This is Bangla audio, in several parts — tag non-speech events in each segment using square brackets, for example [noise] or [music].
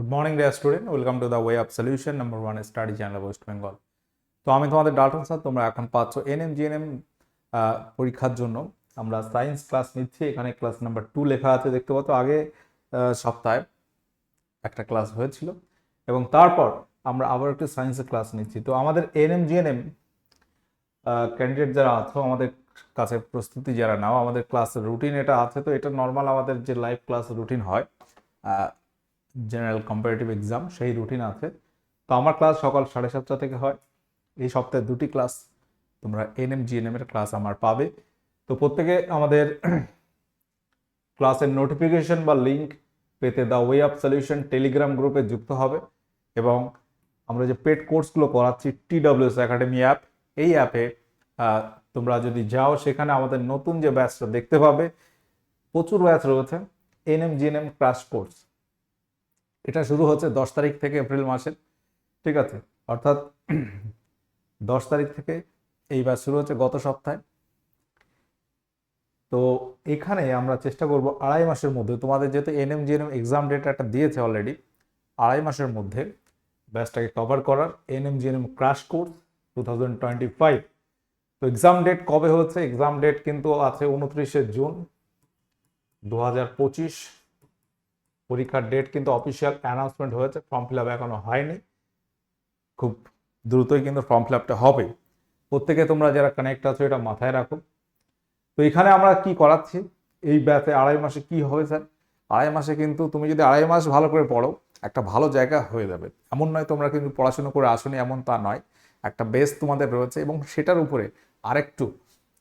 Good morning dear student welcome to the way of solution number one study channel West Bengal তো আমি তোমাদের ডাল্টন স্যার তোমরা এখন পাচ্ছ এনএম জিএনএম পরীক্ষার জন্য। আমরা সায়েন্স ক্লাস নিচ্ছি। এখানে ক্লাস নাম্বার টু লেখা আছে, দেখতে পাচ্ছ। আগে সপ্তাহে একটা ক্লাস হয়েছিল। এবং তারপর আমরা আবার একটি সায়েন্সের ক্লাস নিচ্ছি। তো আমাদের এনএম জিএনএম ক্যান্ডিডেট যারা আছো, আমাদের কাছে প্রস্তুতি যারা নাও, আমাদের ক্লাসের রুটিন এটা আছে। তো এটা নর্মাল আমাদের যে লাইভ ক্লাস রুটিন হয় জেনারেল কম্পারেটিভ এক্সাম সেই রুটিন আছে। তো আমার ক্লাস সকাল সাড়ে সাতটা থেকে হয়। এই সপ্তাহে দুটি ক্লাস তোমরা এনএম জিএনএম এর ক্লাস আমার পাবে। তো প্রত্যেকে আমাদের [clears throat] ক্লাসের নোটিফিকেশন বা লিঙ্ক পেতে the way of solution Telegram গ্রুপে যুক্ত হবে। এবং আমরা যে পেড কোর্সগুলো করাচ্ছি টিডব্লিউএস একাডেমি অ্যাপ এই অ্যাপে তোমরা যদি যাও, সেখানে আমাদের নতুন যে ব্যাচটা দেখতে পাবে, প্রচুর ব্যাচ রয়েছে। এনএম জিএনএম ক্রাশ কোর্স এটা শুরু হচ্ছে দশ তারিখ থেকে এপ্রিল মাসের, ঠিক আছে? অর্থাৎ দশ তারিখ থেকে এই শুরু হচ্ছে গত সপ্তাহে। তো এখানে আমরা চেষ্টা করব আড়াই মাসের মধ্যে, তোমাদের যেহেতু এনএম, জিএনএম এক্সাম ডেট একটা দিয়েছে অলরেডি আড়াই মাসের মধ্যে ব্যাচটাকে কভার করার NM, GNM crash course two thousand twenty five তো এক্সাম ডেট কবে হচ্ছে? এক্সাম ডেট কিন্তু আছে উনত্রিশে জুন দু হাজার পঁচিশ। পরীক্ষার ডেট কিন্তু অফিসিয়াল অ্যানাউন্সমেন্ট হয়েছে ফর্ম ফিল আপ এখনও হয়নি। খুব দ্রুতই কিন্তু ফর্ম ফিল আপটা হবে। প্রত্যেকে তোমরা যারা কানেক্ট আছো, এটা মাথায় রাখো। তো এখানে আমরা কি করাচ্ছি? এই ব্যাচে আড়াই মাসে কি হবে স্যার আড়াই মাসে কিন্তু তুমি যদি আড়াই মাস ভালো করে পড়ো, একটা ভালো জায়গা হয়ে যাবে। এমন নয় তোমরা কিন্তু পড়াশোনা করে আসোনি, এমন তা নয়। একটা বেস তোমাদের রয়েছে এবং সেটার উপরে আরেকটু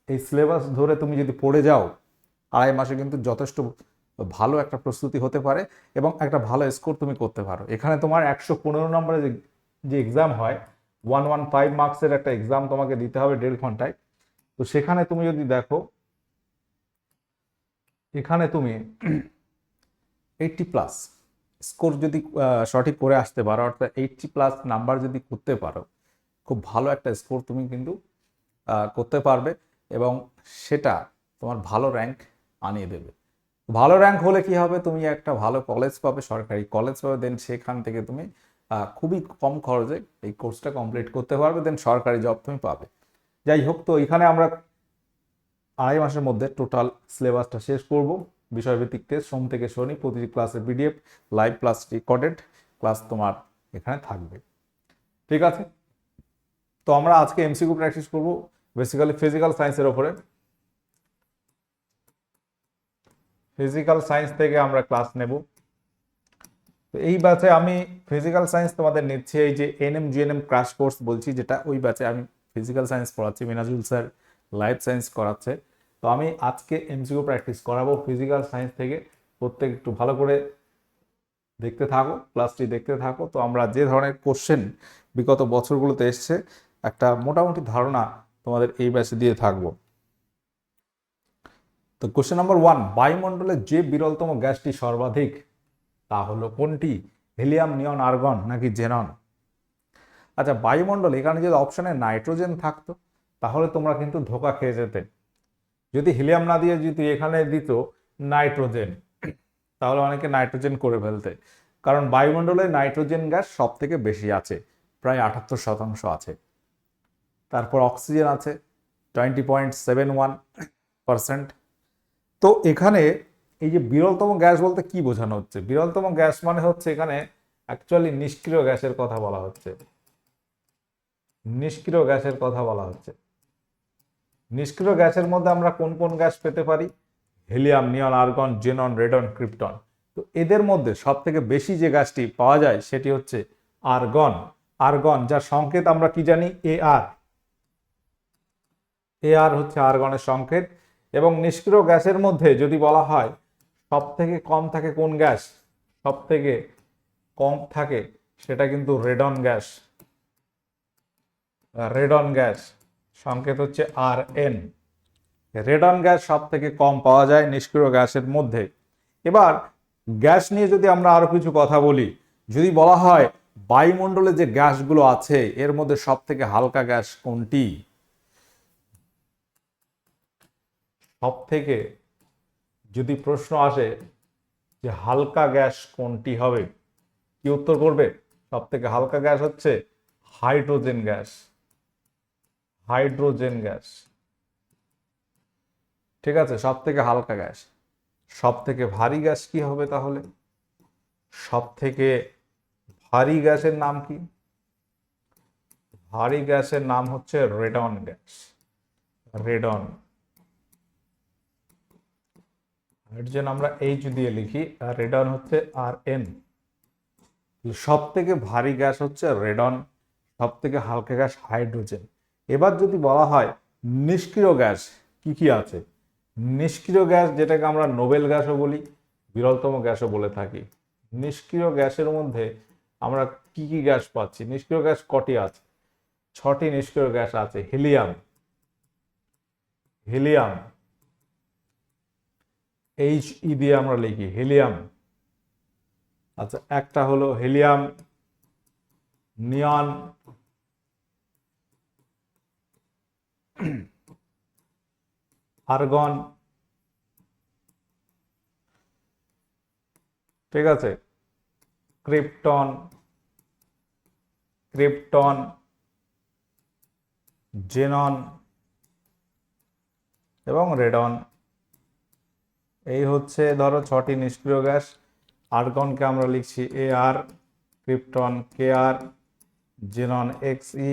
এই সিলেবাস ধরে তুমি যদি পড়ে যাও, আড়াই মাসে কিন্তু যথেষ্ট ভালো একটা প্রস্তুতি হতে পারে এবং একটা ভালো স্কোর তুমি করতে পারো। এখানে তোমার একশো পনেরো নম্বরে যে যে এক্সাম হয় ওয়ান ওয়ান ফাইভ মার্কসের একটা এক্সাম তোমাকে দিতে হবে দেড় ঘন্টায়। তো সেখানে তুমি যদি দেখো, এখানে তুমি এইটটি প্লাস স্কোর যদি সঠিক করে আসতে পারো, অর্থাৎ এইটটি প্লাস নাম্বার যদি করতে পারো, খুব ভালো একটা স্কোর তুমি কিন্তু করতে পারবে এবং সেটা তোমার ভালো র্যাঙ্ক আনিয়ে দেবে। ভালো র্যাঙ্ক হলে কি হবে? তুমি একটা ভালো কলেজ পাবে, সরকারি কলেজ পাবে দেন সেখান থেকে তুমি খুবই কম খরচে এই কোর্সটা কমপ্লিট করতে পারবে দেন সরকারি জব তুমি পাবে। যাই হোক, তো এখানে আমরা আড়াই মাসের মধ্যে টোটাল সিলেবাসটা শেষ করব। বিষয়ভিত্তিক টেস্ট সোম থেকে শনি, প্রতিটি ক্লাসের PDF live plus recorded class তোমার এখানে থাকবে। ঠিক আছে? তো আমরা আজকে এমসিকিউ প্র্যাকটিস করব বেসিক্যালি ফিজিক্যাল সায়েন্সের ওপরে। ফিজিক্যাল সায়েন্স থেকে আমরা ক্লাস নেব। তো এই ব্যাচে আমি ফিজিক্যাল সায়েন্স তোমাদের নিচ্ছি, এই যে এনএম জিএনএম ক্রাশ কোর্স বলছি, যেটা ওই ব্যাচে আমি ফিজিক্যাল সায়েন্স পড়াচ্ছি, মিনাজুল স্যার লাইফ সায়েন্স করাচ্ছে। তো আমি আজকে এমসিকিউ প্র্যাকটিস করাবো ফিজিক্যাল সায়েন্স থেকে, প্রত্যেক একটু ভালো করে দেখতে থাকো ক্লাসটি দেখতে থাকো। তো আমরা যে ধরনের কোশ্চেন বিগত বছরগুলোতে এসছে, একটা মোটামুটি ধারণা তোমাদের এই ব্যাচে দিয়ে থাকব। তো কোশ্চেন নাম্বার ওয়ান বায়ুমণ্ডলে যে বিরলতম গ্যাসটি সর্বাধিক, তা হলো কোনটি? হিলিয়াম, নিয়ন, আর্গন নাকি জেনন? আচ্ছা বায়ুমণ্ডল, এখানে যদি অপশানে নাইট্রোজেন থাকতো, তাহলে তোমরা কিন্তু ধোকা খেয়ে যেতে। যদি হিলিয়াম না দিয়ে যদি এখানে দিত নাইট্রোজেন, তাহলে অনেকে নাইট্রোজেন করে ফেলতে। কারণ বায়ুমণ্ডলে নাইট্রোজেন গ্যাস সব থেকে বেশি আছে, প্রায় আটাত্তর শতাংশ আছে। তারপর অক্সিজেন আছে twenty point seven one percent তো এখানে এই যে বিরলতম গ্যাস বলতে কি বোঝানো হচ্ছে? বিরলতম গ্যাস মানে হচ্ছে এখানে অ্যাকচুয়ালি নিষ্ক্রিয় গ্যাসের কথা বলা হচ্ছে। নিষ্ক্রিয় গ্যাসের কথা বলা হচ্ছে। নিষ্ক্রিয় গ্যাসের মধ্যে আমরা কোন কোন গ্যাস পেতে পারি? Helium, neon, argon, xenon, radon, krypton. তো এদের মধ্যে সব থেকে বেশি যে গ্যাসটি পাওয়া যায় সেটি হচ্ছে আর্গন। আর্গন, যার সংকেত আমরা কি জানি? এ আর। এ আর হচ্ছে আর্গনের সংকেত। এবং নিষ্ক্রিয় গ্যাসের মধ্যে যদি বলা হয় সব থেকে কম থাকে কোন গ্যাস? সব থেকে কম থাকে সেটা কিন্তু রেডন গ্যাস। রেডন গ্যাস, সংকেত হচ্ছে আর এন রেডন গ্যাস সব থেকে কম পাওয়া যায় নিষ্ক্রিয় গ্যাসের মধ্যে। এবার, গ্যাস নিয়ে যদি আমরা আরও কিছু কথা বলি, যদি বলা হয় বায়ুমণ্ডলে যে গ্যাসগুলো আছে, এর মধ্যে সব থেকে হালকা গ্যাস কোনটি? সব থেকে যদি প্রশ্ন আসে যে হালকা গ্যাস কোনটি হবে, কি উত্তর করবে? সব থেকে হালকা গ্যাস হচ্ছে হাইড্রোজেন গ্যাস। Hydrogen gas. ঠিক আছে সব থেকে হালকা গ্যাস। সব থেকে ভারী গ্যাস কি হবে তাহলে? সব থেকে ভারী গ্যাসের নাম কি? ভারী গ্যাসের নাম হচ্ছে রেডন গ্যাস। রেডন। হাইড্রোজেন আমরা এইচ দিয়ে লিখি, আর রেডন হচ্ছে আর এন সব থেকে ভারী গ্যাস হচ্ছে রেডন সব থেকে হালকা গ্যাস হাইড্রোজেন এবার যদি বলা হয় নিষ্ক্রিয় গ্যাস কি কি আছে? নিষ্ক্রিয় গ্যাস যেটাকে আমরা নোবেল গ্যাসও বলি, বিরলতম গ্যাসও বলে থাকি। নিষ্ক্রিয় গ্যাসের মধ্যে আমরা কি কি গ্যাস পাচ্ছি? নিষ্ক্রিয় গ্যাস কটি আছে? ছটি নিষ্ক্রিয় গ্যাস আছে হিলিয়াম হিলিয়াম এইচ ই দিয়ে আমরা লিখি হিলিয়াম আচ্ছা একটা হলো হিলিয়াম নিয়ন আর্গন ঠিক আছে? ক্রিপ্টন ক্রিপ্টন জেনন এবং রেডন এই হচ্ছে, ধরো ছটি নিষ্ক্রিয় গ্যাস। আর্গনকে আমরা লিখছি A R krypton K R xenon X E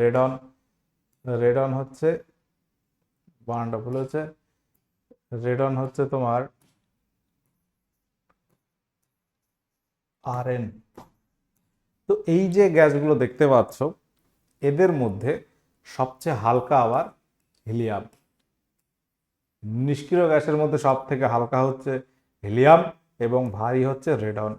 radon. Radon হচ্ছে, বানানটা ভুল হচ্ছে রেডন হচ্ছে তোমার আর এন তো এই যে গ্যাসগুলো দেখতে পাচ্ছ, এদের মধ্যে সবচেয়ে হালকা আবার হিলিয়াম। নিষ্ক্রিয় গ্যাসের মধ্যে সব থেকে হালকা হচ্ছে হিলিয়াম এবং ভারী হচ্ছে রেডন।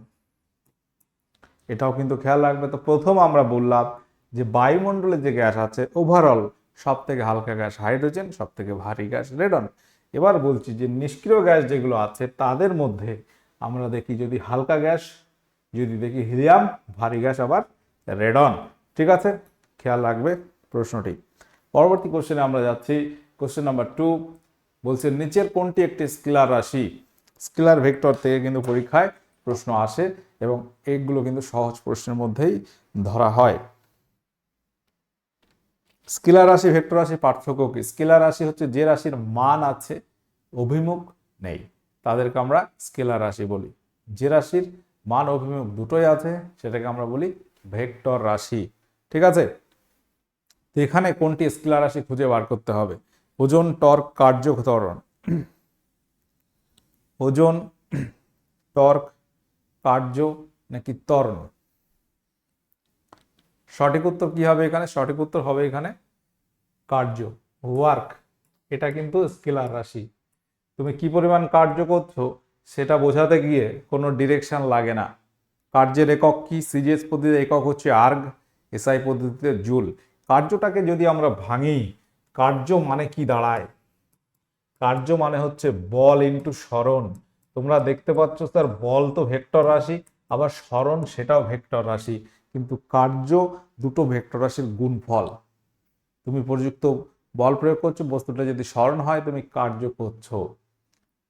এটাও কিন্তু খেয়াল রাখবে। তো প্রথম আমরা বললাম যে বায়ুমণ্ডলে যে গ্যাস আছে ওভারঅল সব থেকে হালকা গ্যাস হাইড্রোজেন সব থেকে ভারী গ্যাস রেডন। এবার বলছি যে নিষ্ক্রিয় গ্যাস যেগুলো আছে, তাদের মধ্যে আমরা দেখি যদি হালকা গ্যাস, যদি দেখি হিলিয়াম, ভারী গ্যাস আবার রেডন। ঠিক আছে? খেয়াল রাখবে প্রশ্নটি। পরবর্তী কোশ্চেনে আমরা যাচ্ছি। কোশ্চেন নাম্বার টু বলছে, নিচের কোনটি একটি স্কেলার রাশি? স্কেলার ভেক্টর থেকে কিন্তু পরীক্ষায় প্রশ্ন আসে এবং এইগুলো কিন্তু সহজ প্রশ্নের মধ্যেই ধরা হয়। স্কেলার রাশি, ভেক্টর রাশি পার্থক্য কি? স্কেলার রাশি হচ্ছে যে রাশির মান আছে, অভিমুখ নেই। তাদেরকে আমরা স্কেলার রাশি বলি। যে রাশির মান, অভিমুখ দুটোই আছে, সেটাকে আমরা বলি ভেক্টর রাশি। ঠিক আছে? তো এখানে কোনটি স্কেলার রাশি খুঁজে বার করতে হবে? ওজন টর্ক কার্যকরণ ওজন টর্ক কার্য নাকি ত্বরণ? সঠিক উত্তর কি হবে এখানে? সঠিক উত্তর হবে এখানে কার্য ওয়ার্ক এটা কিন্তু স্কেলার রাশি। তুমি কি পরিমাণ কার্য করছ সেটা বোঝাতে গিয়ে কোনো ডিরেকশন লাগে না। কার্যের একক কি? সিজিএস পদ্ধতিতে একক হচ্ছে আর্গ এসআই পদ্ধতিতে জুল কার্যটাকে যদি আমরা ভাঙি কার্য মানে কি দাঁড়ায়? কার্য মানে হচ্ছে বল ইন্টু স্মরণ। তোমরা দেখতে পাচ্ছ স্যার, বল তো ভেক্টর রাশি, আবার স্মরণ সেটাও ভেক্টর রাশি। কিন্তু কার্য দুটো ভেক্টর রাশির গুণফল। তুমি প্রযুক্ত বল প্রয়োগ করছ, বস্তুটা যদি স্মরণ হয়, তুমি কার্য করছ।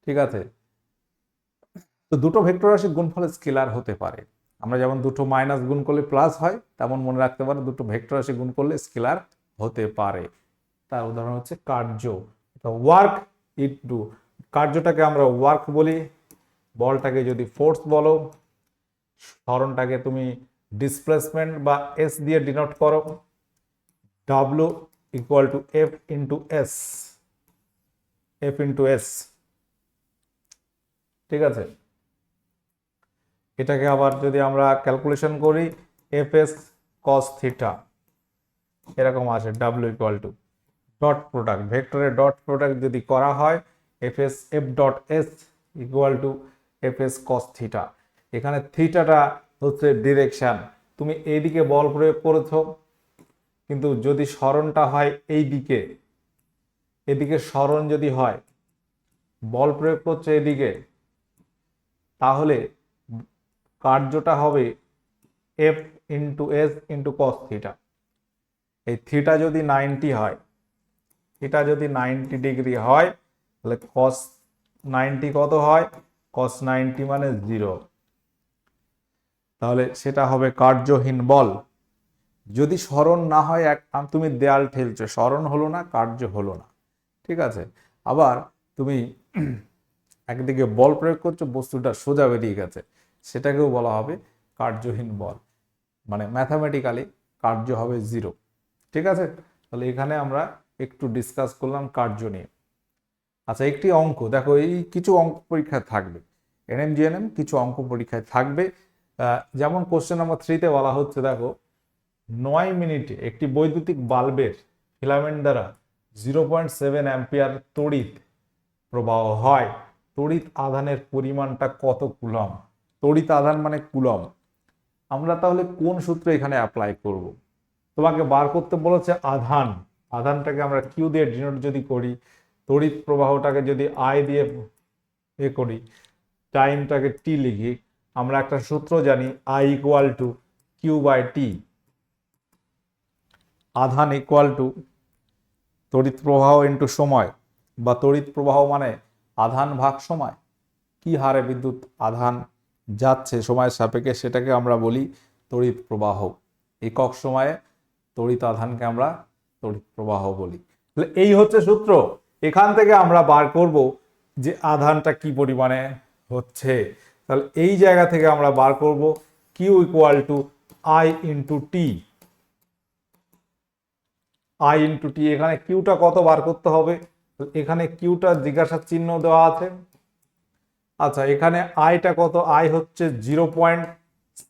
ঠিক আছে? তো দুটো ভেক্টর রাশির গুণফল স্কেলার হতে পারে। আমরা যেমন দুটো মাইনাস গুণ করলে প্লাস হয়, তেমন মনে রাখতে পারো, দুটো ভেক্টর রাশি গুণ করলে স্কেলার হতে পারে। তার উদাহরণ হচ্ছে কার্য। ওয়ার্ক ইট ডু কার্যটাকে আমরা ওয়ার্ক বলি। বলটাকে যদি ফোর্স বলো স্মরণটাকে তুমি ডিসপ্লেসমেন্ট বা এস দিয়ে ডিনোট করো। W equal to F into S F into S ঠিক আছে? এটাকে আবার যদি আমরা ক্যালকুলেশন করি এফ এস কস থিটা এরকম আছে W equal to dot product ভেক্টরের ডট প্রোডাক্ট যদি করা হয় F S F dot S equal to F S cos theta এখানে থিটাটা হচ্ছে ডিরেকশান তুমি এইদিকে বল প্রয়োগ করেছ, কিন্তু যদি স্মরণটা হয় এই দিকে এদিকে স্মরণ যদি হয়, বল প্রয়োগ করছে এদিকে তাহলে কার্যটা হবে F into S into cos theta এই থিটা যদি নাইনটি হয় থিটা যদি নাইনটি ডিগ্রি হয়, তাহলে কস নাইনটি কত হয়? কস নাইনটি মানে জিরো। তাহলে সেটা হবে কার্যহীন বল। যদি স্মরণ না হয়, এক তুমি দেয়াল ঠেলছো। স্মরণ হলো না, কার্য হলো না। ঠিক আছে? আবার তুমি [clears throat] একদিকে বল প্রয়োগ করছ, বস্তুটা সোজা বেরিয়ে গেছে। সেটাকেও বলা হবে কার্যহীন বল। মানে ম্যাথামেটিক্যালি কার্য হবে জিরো। ঠিক আছে? তাহলে এখানে আমরা একটু ডিসকাস করলাম কার্য নিয়ে। আচ্ছা একটি অঙ্ক, দেখো এই কিছু অঙ্ক পরীক্ষায় থাকবে। এনএম জিএনএম কিছু অঙ্ক পরীক্ষায় থাকবে। যেমন কোশ্চেন নাম্বার থ্রিতে বলা হচ্ছে, দেখো, নয় মিনিটে একটি বৈদ্যুতিক বাল্বের ফিলামেন্ট দ্বারা জিরো পয়েন্ট সেভেন অ্যাম্পিয়ার তড়িৎ প্রবাহ হয়। তড়িৎ আধানের পরিমাণটা কত কুলম তড়িৎ আধান মানে কুলম আমরা তাহলে কোন সূত্র এখানে অ্যাপ্লাই করব? তোমাকে বার করতে বলেছে আধান। আধানটাকে আমরা কিউ দিয়ে ডিনোট যদি করি, তড়িৎ প্রবাহটাকে যদি আই দিয়ে এ করি টাইমটাকে টি লিখি, আমরা একটা সূত্র জানি I equal to Q by T আধান ইকুয়াল টু তড়িৎ প্রবাহ ইন্টু সময়, বা তড়িৎ প্রবাহ মানে আধান ভাগ সময়। কি হারে বিদ্যুৎ আধান যাচ্ছে সময়ের সাপেক্ষে সেটাকে আমরা বলি তড়িৎ প্রবাহ। একক সময়ে তড়িৎ আধানকে আমরা তড়িৎ প্রবাহ বলি। তাহলে এই হচ্ছে সূত্র। এখান থেকে আমরা বার করব যে আধানটা কি পরিমাণে হচ্ছে। তাহলে এই জায়গা থেকে আমরা বার করব Q equal to I into T I into T এখানে কিউটা কত বার করতে হবে? এখানে কিউটা জিজ্ঞাসার চিহ্ন দেওয়া আছে। আচ্ছা এখানে আইটা কত? আই হচ্ছে zero point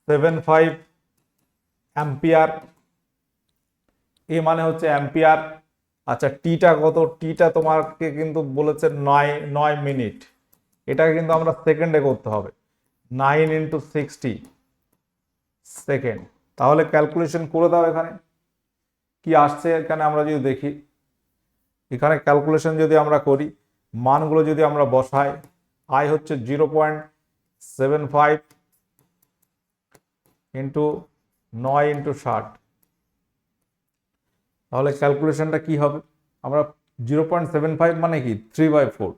seven five ampere A মানে হচ্ছে অ্যাম্পিয়ার আচ্ছা টিটা কত? টিটা তোমাকে কিন্তু বলেছে নয় নয় মিনিট। এটাকে কিন্তু আমরা সেকেন্ডে করতে হবে। নাইন ইন্টু সিক্সটি সেকেন্ড তাহলে ক্যালকুলেশন করে দাও এখানে। কি আসছে এখানে আমরা যদি দেখি। এখানে ক্যালকুলেশন যদি আমরা করি, মানগুলো যদি আমরা বসাই আই হচ্ছে zero point seven five into নয় ইন্টু ষাট। তাহলে ক্যালকুলেশনটা কি হবে? আমরা জিরো পয়েন্ট সেভেন ফাইভ মানে কি? থ্রি বাই ফোর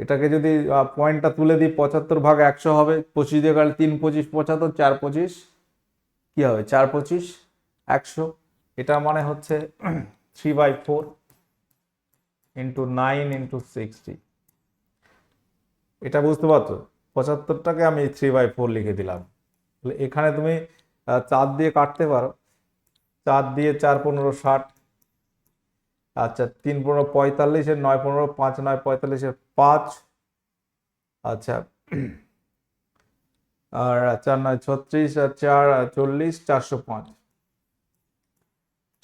এটাকে যদি পয়েন্টটা তুলে দিই, পঁচাত্তর ভাগ একশো হবে, পঁচিশ দিয়ে গেলে তিন, পঁচিশ, পঁচাত্তর, চার, পঁচিশ। কী হবে? চার, পঁচিশ, একশো। এটা মানে হচ্ছে three by four into nine into sixty এটা বুঝতে পারছ? পঁচাত্তরটাকে আমি থ্রি বাই ফোর লিখে দিলাম। এখানে তুমি চার দিয়ে কাটতে পারো। চার দিয়ে চার পনেরো ষাট। আচ্ছা তিন পনেরো পঁয়তাল্লিশের নয় পনেরো পাঁচ, নয় পঁয়তাল্লিশের পাঁচ। আচ্ছা আর চার নয় ছত্রিশ, আর চার চল্লিশ, চারশো পাঁচ।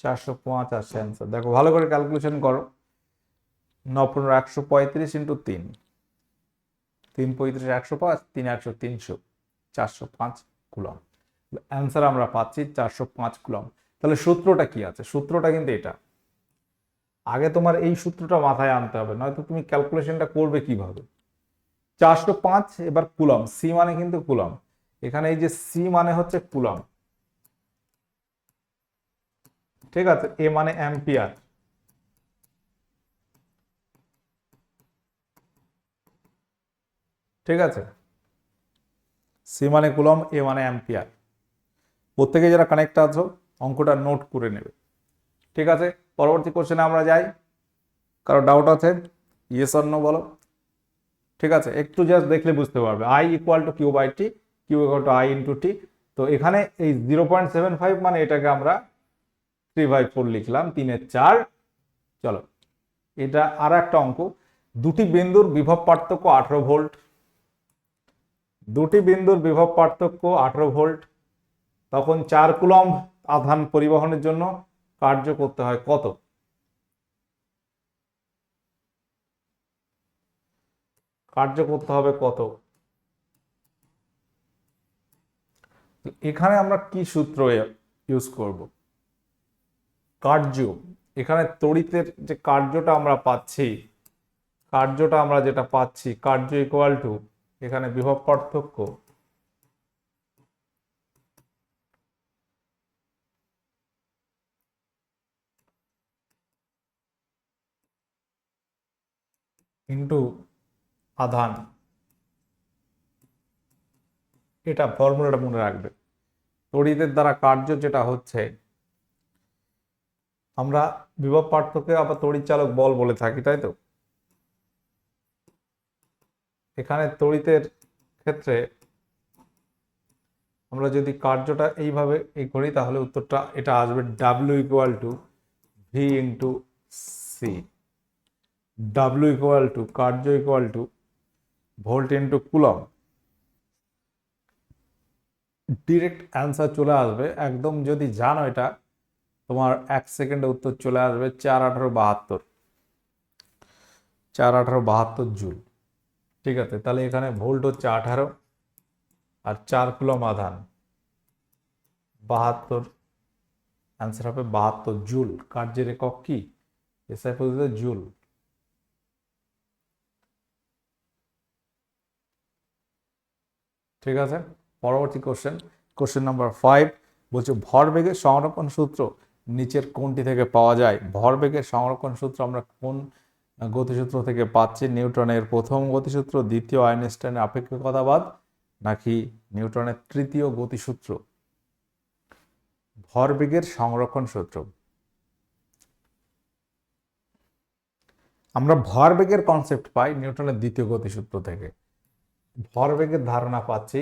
চারশো পাঁচ আসছে অ্যান্সার দেখো, ভালো করে ক্যালকুলেশন করো। ন পনেরো একশো পঁয়ত্রিশ ইন্টু তিন। তিন পঁয়ত্রিশ একশো পাঁচ, তিন একশো তিনশো, চারশো পাঁচ কুলম অ্যান্সার আমরা পাচ্ছি চারশো পাঁচ কুলম তাহলে সূত্রটা কি আছে? সূত্রটা কিন্তু এটা। আগে তোমার এই সূত্রটা মাথায় আনতে হবে, নয়তো তুমি ক্যালকুলেশনটা করবে কীভাবে? চারশো পাঁচ, এবার কুলম সি মানে কিন্তু কুলম এখানে এই যে সি মানে হচ্ছে কুলম ঠিক আছে? এ মানে অ্যাম্পিয়ার ঠিক আছে? সি মানে কুলম এ মানে অ্যাম্পিয়ার প্রত্যেকে যারা কানেক্ট আছো অঙ্কটা নোট করে নেবে। ঠিক আছে? পরবর্তী কোশ্চেনে আমরা যাই। কারও ডাউট আছে? ইয়েস নো বলো। ঠিক আছে? একটু জাস্ট দেখলে বুঝতে পারবে। I equal to Q by T Q equal to I into T তো এখানে এই জিরো পয়েন্ট সেভেন ফাইভ মানে এটাকে আমরা থ্রি বাই ফোর লিখলাম, তিনের চার। চলো, এটা আর একটা অঙ্ক। দুটি বিন্দুর বিভব পার্থক্য আঠারো ভোল্ট দুটি বিন্দুর বিভব পার্থক্য আঠারো ভোল্ট তখন চার কুলম্ব আধান পরিবহনের জন্য কার্য করতে হয় কত? কার্য করতে হবে কত? এখানে আমরা কি সূত্র ইউজ করব? কার্য। এখানে তড়িতের যে কার্যটা আমরা পাচ্ছি, কার্যটা আমরা যেটা পাচ্ছি, কার্য ইকুয়াল টু এখানে বিভব পার্থক্য। ইন্টু আধান। এটা ফর্মুলাটা মনে রাখবে। তড়িতের দ্বারা কার্য যেটা হচ্ছে, আমরা বিভব পার্থক্য আবার তড়িৎ চালক বল বলে থাকি, তাই তো? এখানে তড়িতের ক্ষেত্রে আমরা যদি কার্যটা এইভাবে এই করি, তাহলে উত্তরটা, এটা আসবে W equal to V into C W equal to কার্য equal to volt into coulomb direct answer চলে আসবে। একদম যদি জানো এটা, তোমার এক সেকেন্ডে উত্তর চলে আসবে চার আঠারো বাহাত্তর। চার আঠারো বাহাত্তর জুল। ঠিক আছে? তাহলে এখানে ভোল্ট হচ্ছে আঠারো আর চার কুলম আধান। বাহাত্তর অ্যান্সার হবে বাহাত্তর জুল। কার্যের একক কি? এসআই পদ্ধতিতে জুল। ঠিক আছে? পরবর্তী কোশ্চেন কোশ্চেন নাম্বার ফাইভ বলছে ভরবেগের সংরক্ষণ সূত্র নিচের কোনটি থেকে পাওয়া যায়? ভরবেগের সংরক্ষণ সূত্র আমরা কোন গতিসূত্র থেকে পাচ্ছি? নিউটনের প্রথম গতিসূত্র, দ্বিতীয় আইনস্টাইনের আপেক্ষিকতাবাদ, নাকি নিউটনের তৃতীয় গতিসূত্র? ভরবেগের সংরক্ষণ সূত্র। আমরা ভরবেগের কনসেপ্ট পাই নিউটনের দ্বিতীয় গতিসূত্র থেকে। ভরবেগের ধারণা পাচ্ছি।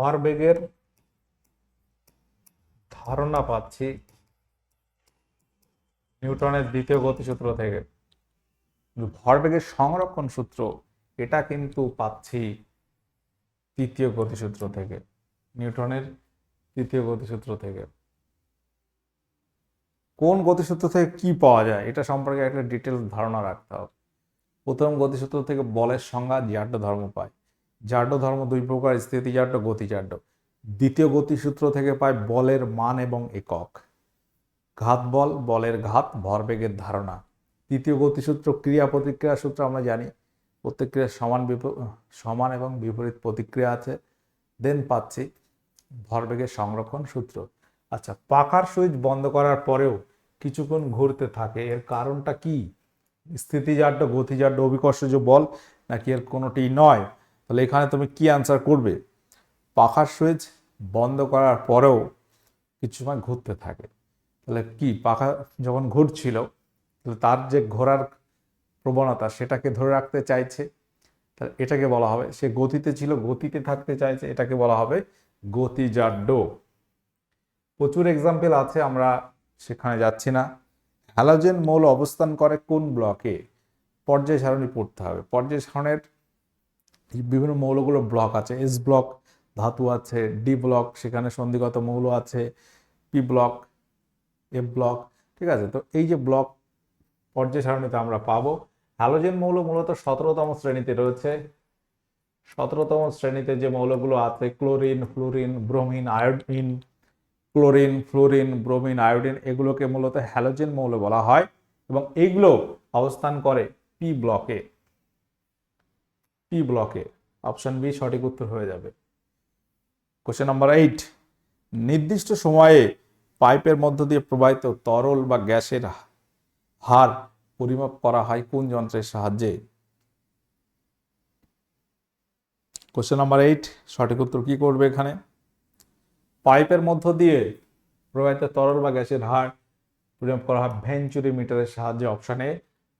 ভরবেগের ধারণা পাচ্ছি নিউটনের দ্বিতীয় গতিসূত্র থেকে। ভরবেগের সংরক্ষণ সূত্র, এটা কিন্তু পাচ্ছি তৃতীয় গতিসূত্র থেকে, নিউটনের তৃতীয় গতিসূত্র থেকে। কোন গতিসূত্র থেকে কি পাওয়া যায়, এটা সম্পর্কে একটা ডিটেলস ধারণা রাখতে হবে। প্রথম গতিসূত্র থেকে বলের সংজ্ঞা জাড্য ধর্ম পায়। জাড্য ধর্ম দুই প্রকার স্থিতিজাড্য গতিজাড্য দ্বিতীয় গতিসূত্র থেকে পায় বলের মান এবং একক। ঘাত বল, বলের ঘাত, ভরবেগের ধারণা। তৃতীয় গতিসূত্র ক্রিয়া প্রতিক্রিয়া সূত্র আমরা জানি। প্রত্যেক ক্রিয়ার সমান সমান এবং বিপরীত প্রতিক্রিয়া আছে। দেন পাচ্ছি ভরবেগের সংরক্ষণ সূত্র। আচ্ছা পাখার সুইচ বন্ধ করার পরেও কিছুক্ষণ ঘুরতে থাকে, এর কারণটা কি? স্থিতিজাড্য, গতিজাড্য অভিকর্ষজ বল, নাকি এর কোনোটি নয়? তাহলে এখানে তুমি কি অ্যান্সার করবে? পাখার সুইচ বন্ধ করার পরেও কিছু সময় ঘুরতে থাকে। তাহলে কি, পাখা যখন ঘুরছিল, তাহলে তার যে ঘোরার প্রবণতা, সেটাকে ধরে রাখতে চাইছে। তাহলে এটাকে বলা হবে, সে গতিতে ছিল, গতিতে থাকতে চাইছে, এটাকে বলা হবে গতিজাড্য। প্রচুর এক্সাম্পল আছে, আমরা সেখানে যাচ্ছি না। হ্যালোজেন মৌল অবস্থান করে কোন ব্লকে পর্যায় সারণী পড়তে হবে। পর্যায় সারণের বিভিন্ন মৌলগুলো ব্লক আছে। এস ব্লক ধাতু আছে ডি ব্লক সেখানে সন্ধিগত মৌল আছে পি ব্লক এফ ব্লক ঠিক আছে? তো এই যে ব্লক পর্যায় সারণীতে আমরা পাবো। হ্যালোজেন মৌল মূলত সতেরোতম শ্রেণীতে রয়েছে। সতেরোতম শ্রেণীতে যে মৌলগুলো আছে chlorine fluorine bromine iodine chlorine, fluorine, bromine, iodine এগুলোকে মূলত হ্যালোজেন মৌল বলা হয় এবং এইগুলো অবস্থান করে পি ব্লকে পি ব্লকে অপশন বি সঠিক উত্তর হয়ে যাবে। কোশ্চেন নাম্বার এইট নির্দিষ্ট সময়ে পাইপের মধ্য দিয়ে প্রবাহিত তরল বা গ্যাসের হার পরিমাপ করা হয় কোন যন্ত্রের সাহায্যে? কোশ্চেন নাম্বার এইট সঠিক উত্তর কি করবে এখানে? পাইপের মধ্য দিয়ে প্রবাহিত তরল বা গ্যাসের হার পরিমাপ করা হয় ভেঞ্চুরি মিটারের সাহায্যে অপশানে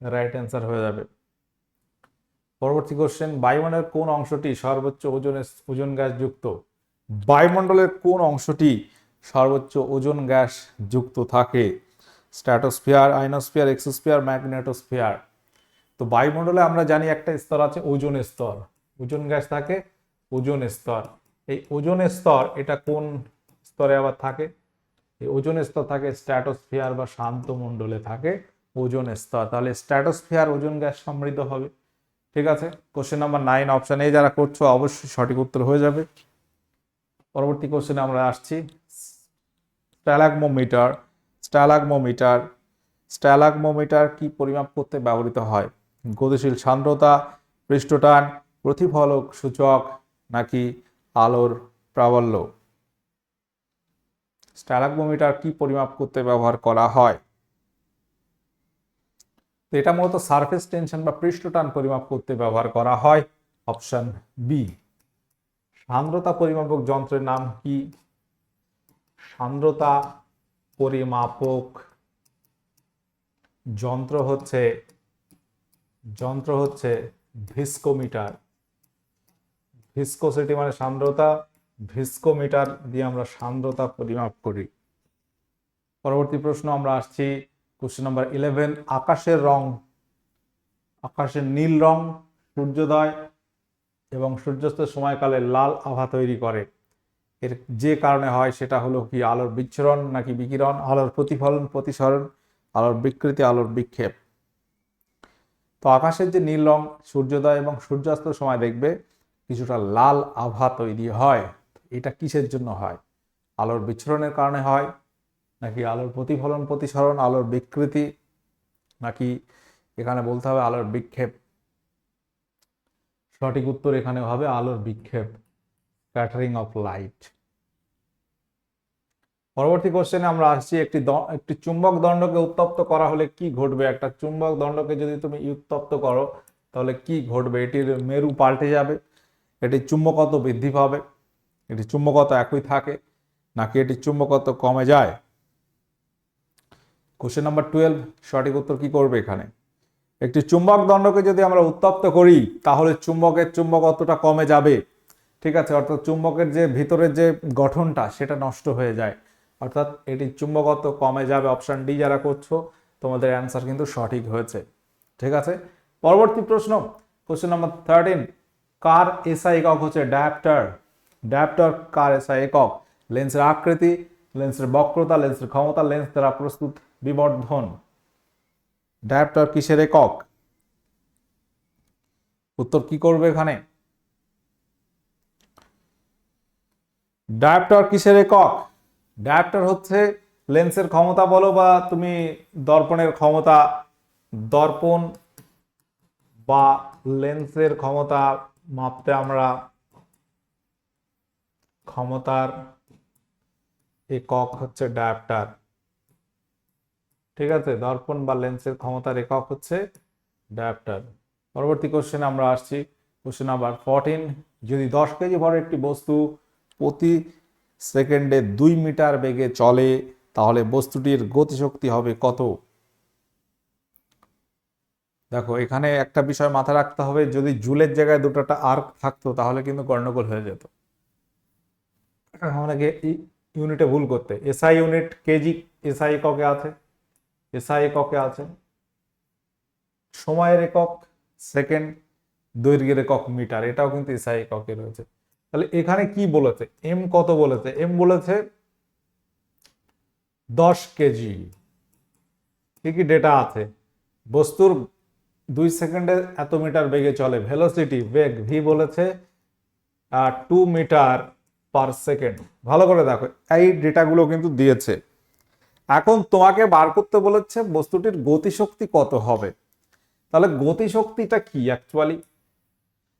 রাইট অ্যান্সার হয়ে যাবে। পরবর্তী কোশ্চেন, বায়ুমণ্ডলের কোন অংশটি সর্বোচ্চ ওজনের ওজন গ্যাস যুক্ত? বায়ুমণ্ডলের কোন অংশটি সর্বোচ্চ ওজন গ্যাস যুক্ত থাকে? Stratosphere, ionosphere, exosphere, magnetosphere. তো বায়ুমণ্ডলে আমরা জানি একটা স্তর আছে, ওজন স্তর। ওজন গ্যাস থাকে, ওজন স্তর। এই ওজন স্তর এটা কোন স্তরে আবার থাকে, এই ওজন স্তর থাকে স্ট্র্যাটোস্ফিয়ার বা শান্ত মণ্ডলে থাকে ওজন স্তর। তাহলে স্ট্র্যাটোস্ফিয়ার ওজন গ্যাস সমৃদ্ধ হবে, ঠিক আছে? Question number nine option A যারা করছ অবশ্যই সঠিক উত্তর হয়ে যাবে। পরবর্তী কোশ্চেনে আমরা আসছি স্ট্যালাগমোমিটার স্ট্যালাগমোমিটার স্ট্যালাগমোমিটার কি পরিমাপ করতে ব্যবহৃত হয়? গতিশীল সান্দ্রতা, পৃষ্ঠটান, প্রতিফলক সূচক নাকি আলোর প্রাবল্য? স্ট্যালাগমোমিটার কি পরিমাপ করতে ব্যবহার করা হয়? তো এটা মূলত সারফেস টেনশন বা পৃষ্ঠটান পরিমাপ করতে ব্যবহার করা হয়। অপশন বি, সান্দ্রতা পরিমাপক যন্ত্রের নাম কি? সান্দ্রতা পরিমাপক যন্ত্র হচ্ছে যন্ত্র হচ্ছে ভিস্কোমিটার। ভিস্কোসিটি মানে সান্দ্রতা ভিস্কোমিটার দিয়ে আমরা সান্দ্রতা পরিমাপ করি। পরবর্তী প্রশ্ন আমরা আসছি কোশ্চেন নাম্বার ইলেভেন আকাশের রং। আকাশের নীল রং সূর্যোদয় এবং সূর্যাস্তের সময়কালে লাল আভা তৈরি করে। এর যে কারণে হয় সেটা হলো কি? আলোর বিচ্ছুরণ নাকি বিকিরণ? আলোর প্রতিফলন, প্রতিসরণ, আলোর বিকৃতি, আলোর বিক্ষেপ। তো আকাশের যে নীল রং, সূর্যোদয় এবং সূর্যাস্তের সময় দেখবে, কিছুটা লাল আভা তৈরি হয়। এটা কিসের জন্য হয়? আলোর বিচ্ছুরণের কারণে হয়? নাকি আলোর প্রতিফলন, প্রতিসরণ, আলোর বিকৃতি? নাকি এখানে বলতে হবে আলোর বিক্ষেপ? সঠিক উত্তর এখানে হবে আলোর বিক্ষেপ, স্ক্যাটারিং অফ লাইট। পরবর্তী কোশ্চেনে আমরা আসছি, একটি একটি চুম্বক দণ্ডকে উত্তপ্ত করা হলে কি ঘটবে? একটা চুম্বক দণ্ডকে যদি তুমি উত্তপ্ত করো, তাহলে কি ঘটবে? এটির মেরু পাল্টে যাবে, এটির চুম্বকত্ব বৃদ্ধি পাবে। এটি চুম্বকত্ব একই থাকে, নাকি এটি চুম্বকত্ব কমে যায়? কোশ্চেন নাম্বার টুয়েলভ সঠিক উত্তর কি করবে এখানে? একটি চুম্বক দণ্ডকে যদি আমরা উত্তপ্ত করি, তাহলে চুম্বকের চুম্বকত্বটা কমে যাবে। ঠিক আছে, অর্থাৎ চুম্বকের যে ভিতরের যে গঠনটা, সেটা নষ্ট হয়ে যায়। অর্থাৎ এটি চুম্বকত্ব কমে যাবে অপশান ডি যারা করছ, তোমাদের অ্যান্সার কিন্তু সঠিক হয়েছে। ঠিক আছে, পরবর্তী প্রশ্ন কোশ্চেন নাম্বার থার্টিন কার এসআই একক হচ্ছে ড্যাপ্টার ড্যাপ্টার কার এসআই একক লেন্সের আকৃতি লেন্সের বক্রতা লেন্সের ক্ষমতা লেন্স দ্বারা প্রস্তুত বিবর্ধন ডায়াপ্টার কিসের একক উত্তর কি করবে এখানে ডায়াপ্টার কিসের একক ডায়াপ্টার হচ্ছে লেন্সের ক্ষমতা বলো বা তুমি দর্পণের ক্ষমতা দর্পণ বা লেন্সের ক্ষমতা মাপতে আমরা ক্ষমতার একক হচ্ছে ডায়াপ্টার ঠিক আছে? দর্পণ বা লেন্সের ক্ষমতার একক হচ্ছে ডায়াপ্টার পরবর্তী কোশ্চেন আমরা আসছি। কোশ্চেন নাম্বার ফোরটিন যদি দশ কেজি ভরের একটি বস্তু প্রতি সেকেন্ডে দুই মিটার বেগে চলে, তাহলে বস্তুটির গতিশক্তি হবে কত? দেখো, এখানে একটা বিষয় মাথায় রাখতে হবে, যদি জুলের জায়গায় দুটোটা আর্ক থাকতো, তাহলে কিন্তু গন্ডগোল হয়ে যেত। অনেকে ইউনিটে ভুল করতে এসআই ইউনিট কেজি এসআই এককে আছে এসআই এককে আছে, সময়ের একক সেকেন্ড দৈর্ঘ্যের একক মিটার এটাও কিন্তু এসআই এককে রয়েছে। তাহলে এখানে কি বলেছে? এম কত বলেছে? এম বলেছে দশ কেজি কি কি ডেটা আছে? বস্তুর দুই সেকেন্ডে এত মিটার বেগে চলে ভেলোসিটি বেগ ভি বলেছে টু মিটার পার সেকেন্ড ভালো করে দেখো, এই ডেটাগুলো কিন্তু দিয়েছে। এখন তোমাকে বার করতে বলেছে বস্তুটির গতিশক্তি কত হবে। তাহলে গতিশক্তিটা কি অ্যাকচুয়ালি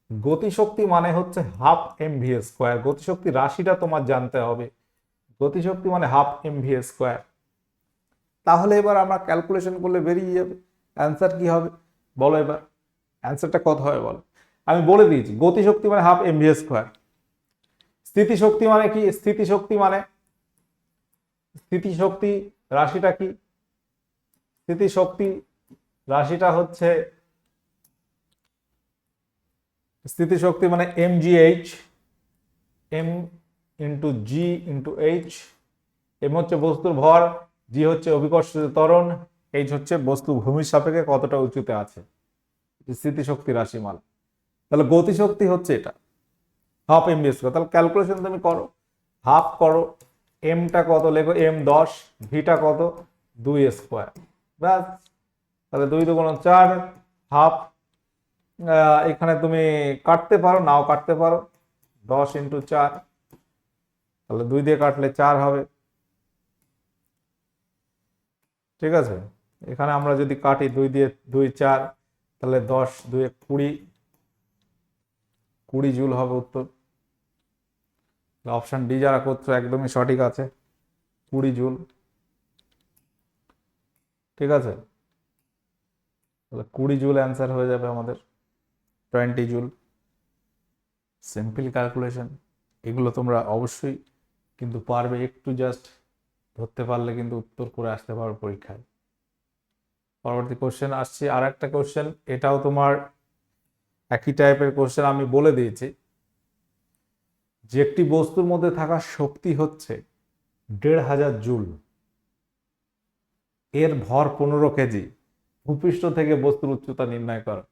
গতিশক্তি মানে হচ্ছে হাফ এম ভি স্কোয়ার গতিশক্তি রাশিটা তোমার জানতে হবে। গতিশক্তি মানে হাফ এম ভি স্কোয়ার তাহলে এবার আমরা ক্যালকুলেশন করলে বেরিয়ে যাবে। অ্যান্সার কি হবে? বলো এবার। অ্যান্সারটা কত হবে বলো। আমি বলে দিয়েছি, গতিশক্তি মানে হাফ এম ভি স্কোয়ার স্থিতিশক্তি মানে কি? স্থিতিশক্তি মানে? স্থিতিশক্তি রাশিটা কি? স্থিতিশক্তি রাশিটা হচ্ছে স্থিতিশক্তি মানে M G H M into G into H M হচ্ছে বস্তুর ভর জি হচ্ছে অভিকর্ষিত ত্বরণ এইচ হচ্ছে বস্তু ভূমির সাপেক্ষে কতটা উঁচুতে আছে? স্থিতিশক্তি রাশিমাল। তাহলে গতিশক্তি হচ্ছে এটা। হাফ এম বি স্কোয়ার তাহলে ক্যালকুলেশন তুমি করো। হাফ করো এমটা কত? লেখো এম দশ ভিটা কত? দুই স্কোয়ার ব্যাস। তাহলে দুই দুগুণ চার, হাফ এখানে তুমি কাটতে পারো, নাও কাটতে পারো। দশ ইন্টু চার। তাহলে দুই দিয়ে কাটলে চার হবে। ঠিক আছে? এখানে আমরা যদি কাটি দুই দিয়ে দুই চার, তাহলে দশ দুই কুড়ি। কুড়ি জুল হবে উত্তর। অপশন ডি যারা করছ একদমই সঠিক আছে। কুড়ি জুল ঠিক আছে? তাহলে কুড়ি জুল অ্যান্সার হয়ে যাবে আমাদের। Twenty joule. সিম্পল ক্যালকুলেশন এগুলো তোমরা অবশ্যই কিন্তু পারবে একটু জাস্ট ধরতে পারলে কিন্তু উত্তর করে আসতে পারবে পরীক্ষায়। পরবর্তী কোশ্চেন আসছি আর একটা কোশ্চেন এটাও তোমার একই টাইপের কোশ্চেন আমি বলে দিয়েছি। যে একটি বস্তুর মধ্যে থাকা শক্তি হচ্ছে দেড় হাজার জুল। এর ভর পনেরো কেজি। ভূপৃষ্ঠ থেকে বস্তুর উচ্চতা নির্ণয় করো।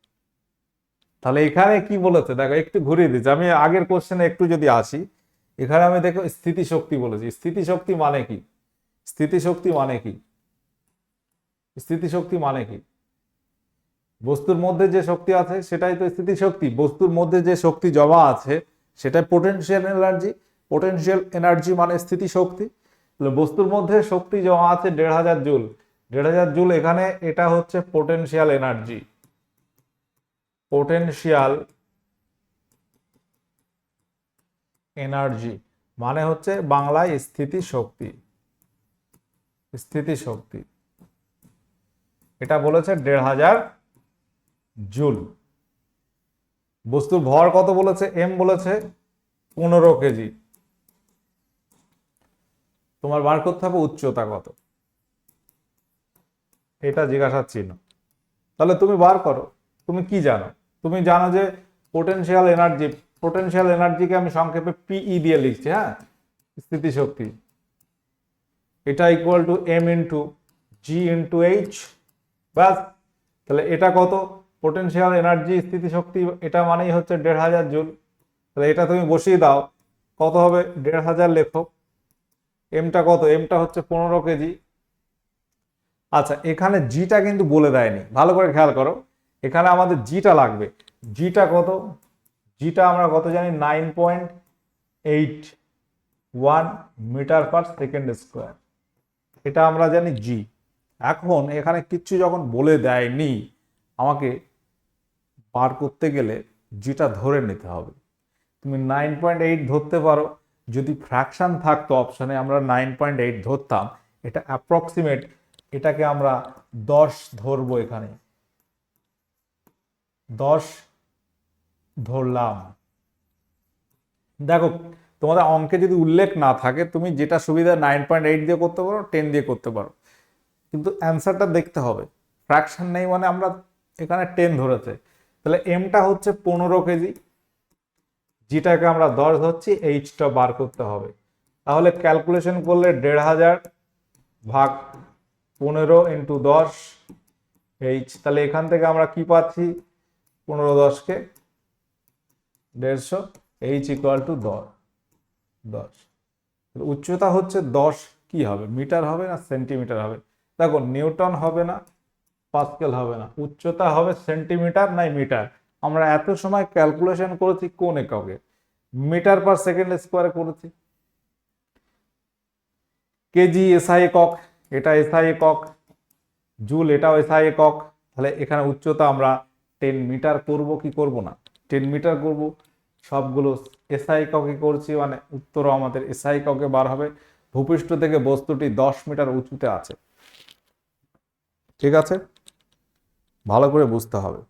তাহলে এখানে কি বলেছে? দেখো, একটু ঘুরিয়ে দিচ্ছি। আমি আগের কোশ্চেনে একটু যদি আসি, এখানে আমি দেখো স্থিতিশক্তি বলেছি। স্থিতিশক্তি মানে কি? স্থিতিশক্তি মানে কি? স্থিতিশক্তি মানে কি? বস্তুর মধ্যে যে শক্তি আছে, সেটাই তো স্থিতিশক্তি। বস্তুর মধ্যে যে শক্তি জমা আছে সেটাই পোটেনশিয়াল এনার্জি পোটেনশিয়াল এনার্জি মানে স্থিতিশক্তি তাহলে বস্তুর মধ্যে শক্তি জমা আছে দেড় হাজার জুল। দেড় হাজার জুল এখানে এটা হচ্ছে পোটেনশিয়াল এনার্জি পোটেনশিয়াল এনার্জি মানে হচ্ছে বাংলায় স্থিতি শক্তি। স্থিতি শক্তি। এটা বলেছে দেড় হাজার জুল। বস্তুর ভর কত বলেছে? এম বলেছে পনেরো কেজি। তোমার বার করতে হবে উচ্চতা কত? এটা জিজ্ঞাসার চিহ্ন। তাহলে তুমি বার করো। তুমি কি জানো? তুমি জানো যে পোটেনশিয়াল এনার্জি পোটেনশিয়াল এনার্জিকে আমি সংক্ষেপে পিই দিয়ে লিখছি হ্যাঁ? স্থিতিশক্তি। এটা equal to M into G into H ব্যাস। তাহলে এটা কত? পোটেনশিয়াল এনার্জি স্থিতিশক্তি, এটা মানেই হচ্ছে দেড় হাজার জুল। তাহলে এটা তুমি বসিয়ে দাও, কত হবে? দেড় হাজার লেখো। এমটা কত? এমটা হচ্ছে পনেরো কেজি। আচ্ছা এখানে জিটা কিন্তু বলে দেয়নি। ভালো করে খেয়াল করো। এখানে আমাদের জিটা লাগবে। জিটা কত? জিটা আমরা কত জানি? Nine point eight one meter per second square. এটা আমরা জানি জি এখন এখানে কিচ্ছু যখন বলে দেয়নি, আমাকে বার করতে গেলে যেটা ধরে নিতে হবে। তুমি নাইন পয়েন্ট এইট ধরতে পারো। যদি ফ্র্যাকশন থাকতো অপশানে আমরা নাইন পয়েন্ট এইট ধরতাম, এটা অ্যাপ্রক্সিমেট এটাকে আমরা দশ ধরবো এখানে। দশ ধরলাম। দেখো, তোমাদের অঙ্কে যদি উল্লেখ না থাকে, তুমি যেটা সুবিধা নাইন পয়েন্ট এইট দিয়ে করতে পারো টেন দিয়ে করতে পারো। কিন্তু অ্যান্সারটা দেখতে হবে। ফ্র্যাকশন নেই মানে আমরা এখানে টেন ধরেছে। তাহলে এমটা হচ্ছে পনেরো কেজি। যেটাকে আমরা দশ ধরছি এইচটা বার করতে হবে। তাহলে ক্যালকুলেশন করলে দেড় হাজার ভাগ পনেরো ইন্টু দশ এইচ তাহলে এখান থেকে আমরা কি পাচ্ছি? পনেরো দশকে দেড়শো এইচ ইকুয়াল টু দশ দশ। উচ্চতা হচ্ছে দশ কি হবে? মিটার হবে না সেন্টিমিটার হবে? দেখো, নিউটন হবে না পাস্কেল হবে না। উচ্চতা হবে সেন্টিমিটার নাই মিটার। আমরা এত সময় ক্যালকুলেশন করেছি কোন এককে মিটার পার সেকেন্ড স্কোয়ারে করেছি। কেজি এসআই একক, এটা এসআই একক, জুল এটাও এসআই একক। তাহলে এখানে উচ্চতা আমরা টেন মিটার করব কি করব না? টেন মিটার করব। সবগুলো এসআই এককে করছি মানে উত্তরও আমাদের এসআই এককে বার হবে। ভূপৃষ্ঠ থেকে বস্তুটি দশ মিটার উঁচুতে আছে। ঠিক আছে? ভালো করে বুঝতে হবে।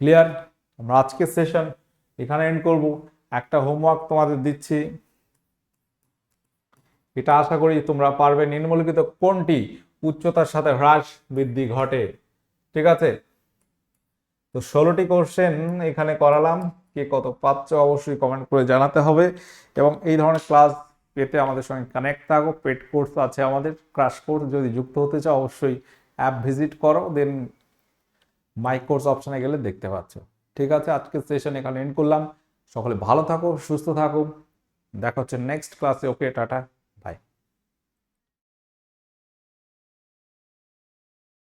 ক্লিয়ার আমরা আজকের সেশন এখানে এন্ড করব। একটা হোমওয়ার্ক তোমাদের দিচ্ছি। এটা আশা করি তোমরা পারবে। নিম্নলিখিত কোনটি উচ্চতার সাথে হ্রাস বৃদ্ধি ঘটে? ঠিক আছে? তো ষোলোটি কোশ্চেন এখানে করালাম। কে কত পাচ্ছ অবশ্যই কমেন্ট করে জানাতে হবে। এবং এই ধরনের ক্লাস পেতে আমাদের সঙ্গে কানেক্ট থাকো। পেড কোর্স আছে আমাদের। ক্রাশ কোর্স যদি যুক্ত হতে চাও অবশ্যই অ্যাপ ভিজিট করো। দেন মাই কোর্স অপশানে গেলে দেখতে পাচ্ছ। ঠিক আছে আজকের সেশন এখানে এন্ড করলাম। সকলে ভালো থাকো, সুস্থ থাকো। দেখা হচ্ছে নেক্সট ক্লাসে ওকে টাটা।